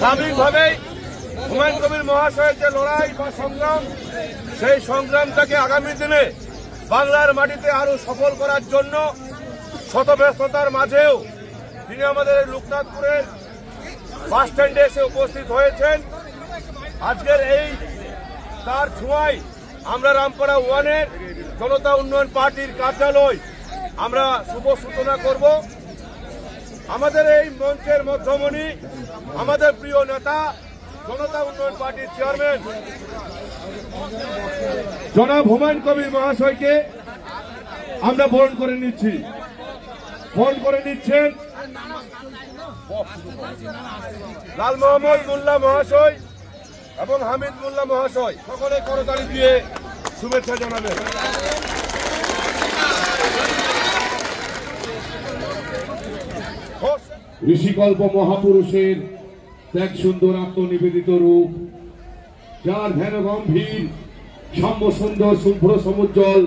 স্বাভাবিকভাবেই হুমায়ুন কবির মহাশয়ের যে লড়াই বা সংগ্রাম, সেই সংগ্রামটাকে আগামী দিনে বাংলার মাটিতে আরও সফল করার জন্য শত ব্যস্ততার মাঝেও তিনি আমাদের লোকনাথপুরের বাস স্ট্যান্ডে এসে উপস্থিত হয়েছেন। আজকের এই তার ছোঁয়ায় আমরা রামপাড়া ওয়ানের জনতা উন্নয়ন পার্টির কার্যালয় আমরা শুভ সূচনা করব। আমাদের এই মঞ্চের মধ্যমণি, আমাদের প্রিয় নেতা, জনতা উন্নয়ন পার্টির চেয়ারম্যান, জনাব হুমায়ুন কবির মহাশয়কে আমরা বরণ করে নিচ্ছি। বরণ করে নিচ্ছেন লাল মোহাম্মদ মোল্লা মহাশয় এবং হামিদ মোল্লা মহাশয়। সকলে করতালি দিয়ে শুভেচ্ছা জানাবেন। ঋষিকল্প মহাপুরুষের ত্যাগ সুন্দর আত্মনিবেদিত রূপ, যার ধ্যান গম্ভীর, সাম্য সুন্দর, শুভ্র সমুজ্জ্বল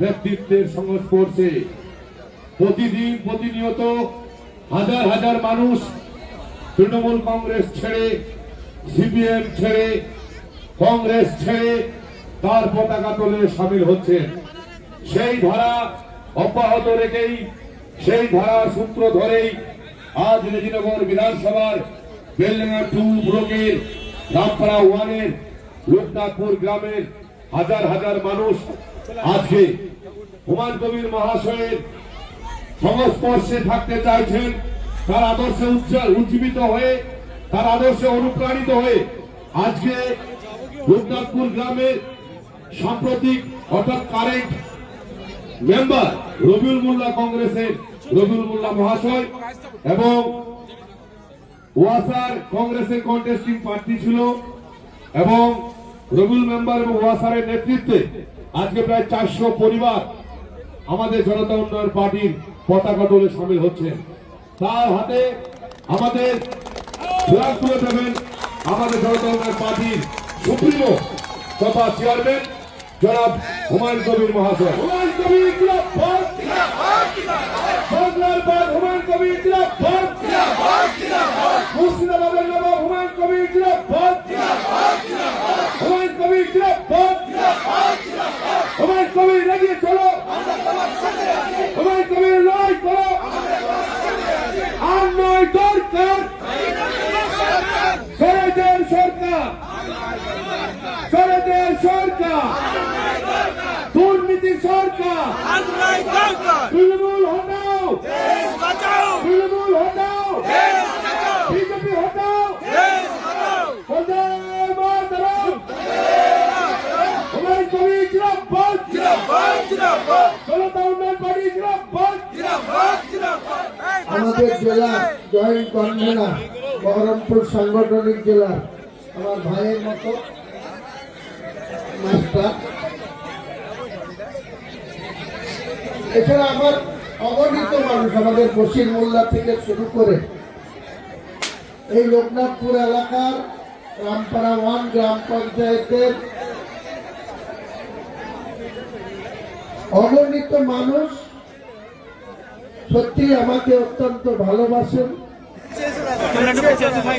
ব্যক্তিত্বের সংস্পর্শে প্রতিদিন প্রতিনিয়ত হাজার হাজার মানুষ তৃণমূল কংগ্রেস ছেড়ে, সিপিএম ছেড়ে, কংগ্রেস ছেড়ে তার পতাকা তোলে সামিল হচ্ছেন। সেই ধারা অব্যাহত রেখেই, সেই ধারা সূত্র ধরেই আজ রেজিনগর বিধানসভার বেলডাঙ্গা টু ব্লকের রামপাড়া ওয়ানের লোকনাথপুর গ্রামের হাজার হাজার মানুষ আজকে হুমায়ুন কবির মহাশয়ের সংস্পর্শে থাকতে চাইছেন। তার আদর্শে উজ্জীবিত হয়ে, তার আদর্শে অনুপ্রাণিত হয়ে আজকে লোকনাথপুর গ্রামের সাম্প্রতিক অর্থাৎ কারেন্ট মেম্বার রবিউল মোল্লা কংগ্রেসের রবিউল মোল্লা মহাশয় এবং ওয়াসার কংগ্রেসের কন্টেস্টিং প্রার্থী ছিল এবং রবিউল মেম্বার এবং ওয়াসারের নেতৃত্বে আজকে প্রায় চারশো পরিবার আমাদের জনতা উন্নয়ন পার্টির পতাকা তোলে সামিল হচ্ছেন। তার হাতে আমাদের ফ্ল্যাগ তুলে দেবেন আমাদের জনতা উন্নয়ন পার্টির সুপ্রিমো তথা চেয়ারম্যান জনাব হুমায়ুন কবির মহাশয়। হুমায়ুন কবির বাংলার বাদ হুমায়ুন কবির জিন্দাবাদ মুর্শিদাবাদের নবাব হুমায়ুন কবির জিন্দাবাদ হুমায়ুন কবির জিন্দাবাদ হুমায়ুন কবির এগিয়ে চলো হুমায়ুন কবির লড়াই করো আর নয় দরকার সরেদের সরকার সরেদের সরকার দুর্নীতি সরকার আন্দোলন দরকার তৃণমূল হটাও। দেশ বাঁচাও। তৃণমূল হটাও। দেশ বাঁচাও। বিজেপি হটাও। দেশ বাঁচাও। বন্দে মাতরম। জনতা উন্নয়ন পার্টি আমাদের জেলার জয়েন্ট কনভেনার বহরমপুর সাংগঠনিক জেলার। আমার ভাইয়ের মতো মাস্টার। এছাড়া আমার অগণিত মানুষ আমাদের বসির মোল্লা থেকে শুরু করে এই লোকনাথপুর এলাকার রামপাড়া ওয়ান গ্রাম পঞ্চায়েতের অগণিত মানুষ সত্যি আমাকে অত্যন্ত ভালোবাসেন। ভাই